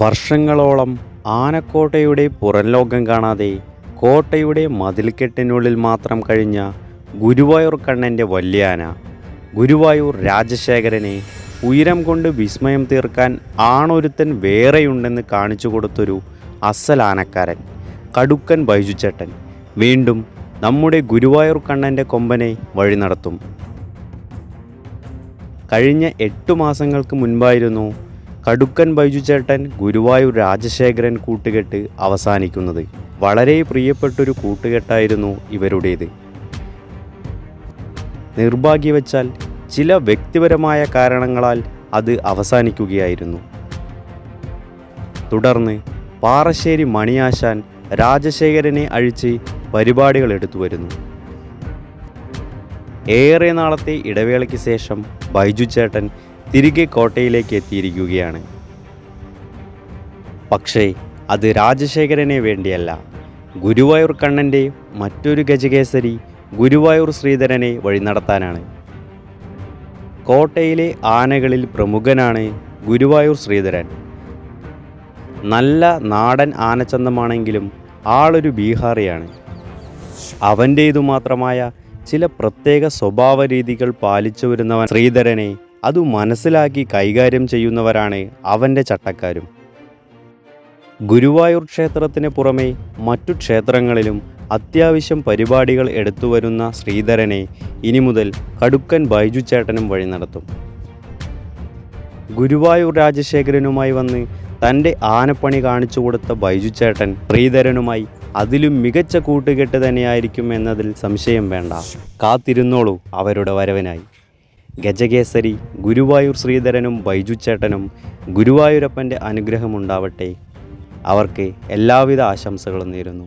വർഷങ്ങളോളം ആനക്കോട്ടയുടെ പുറംലോകം കാണാതെ കോട്ടയുടെ മതിൽക്കെട്ടിനുള്ളിൽ മാത്രം കഴിഞ്ഞ ഗുരുവായൂർ കണ്ണന്റെ വല്യാന ഗുരുവായൂർ രാജശേഖരനെ ഉയരം കൊണ്ട് വിസ്മയം തീർക്കാൻ ആണൊരുത്തൻ വേറെയുണ്ടെന്ന് കാണിച്ചു കൊടുത്തൊരു അസൽ ആനക്കാരൻ കടുക്കൻ ബൈജുചേട്ടൻ. വീണ്ടും നമ്മുടെ ഗുരുവായൂർ കണ്ണന്റെ കൊമ്പനെ വഴി നടത്തും. കഴിഞ്ഞ എട്ടു മാസങ്ങൾക്ക് മുൻപായിരുന്നു കടുക്കൻ ബൈജു ചേട്ടൻ ഗുരുവായൂർ രാജശേഖരൻ കൂട്ടുകെട്ട് അവസാനിക്കുന്നത്. വളരെ പ്രിയപ്പെട്ടൊരു കൂട്ടുകെട്ടായിരുന്നു ഇവരുടേത്. നിർഭാഗ്യവച്ചാൽ ചില വ്യക്തിപരമായ കാരണങ്ങളാൽ അത് അവസാനിക്കുകയായിരുന്നു. തുടർന്ന് പാറശ്ശേരി മണിയാശാൻ രാജശേഖരനെ അഴിച്ച് പരിപാടികൾ എടുത്തു വരുന്നു. ഏറെ നാളത്തെ ഇടവേളയ്ക്ക് ശേഷം ബൈജു ചേട്ടൻ തിരികെ കോട്ടയിലേക്ക് എത്തിയിരിക്കുകയാണ്. പക്ഷേ അത് രാജശേഖരനെ വേണ്ടിയല്ല. ഗുരുവായൂർ കണ്ണന്റെ മറ്റൊരു ഗജകേസരി ഗുരുവായൂർ ശ്രീധരനെ വഴി നടത്താനാണ് കോട്ടയിലെ ആനകളിൽ പ്രമുഖനാണ് ഗുരുവായൂർ ശ്രീധരൻ. നല്ല നാടൻ ആനച്ചന്തമാണെങ്കിലും ആളൊരു ബീഹാറിയാണ്. അവന്റേതു മാത്രമായ ചില പ്രത്യേക സ്വഭാവ രീതികൾ പാലിച്ചു വരുന്നവൻ ശ്രീധരനെ അതു മനസ്സിലാക്കി കൈകാര്യം ചെയ്യുന്നവരാണ് അവന്റെ ചട്ടക്കാരും. ഗുരുവായൂർ ക്ഷേത്രത്തിന് പുറമെ മറ്റു ക്ഷേത്രങ്ങളിലും അത്യാവശ്യം പരിപാടികൾ എടുത്തുവരുന്ന ശ്രീധരനെ ഇനി മുതൽ കടുക്കൻ ബൈജു ചേട്ടനും വഴി നടത്തും. ഗുരുവായൂർ രാജശേഖരനുമായി വന്ന് തന്റെ ആനപ്പണി കാണിച്ചു കൊടുത്ത ബൈജു ചേട്ടൻ ശ്രീധരനുമായി അതിലും മികച്ച കൂട്ടുകെട്ട് തന്നെയായിരിക്കും എന്നതിൽ സംശയം വേണ്ട. കാത്തിരുന്നോളൂ അവരുടെ വരവിനായി. ഗജകേസരി ഗുരുവായൂർ ശ്രീധരനും ബൈജു ചേട്ടനും ഗുരുവായൂരപ്പന്റെ അനുഗ്രഹമുണ്ടാവട്ടെ. അവർക്ക് എല്ലാവിധ ആശംസകളും നേരുന്നു.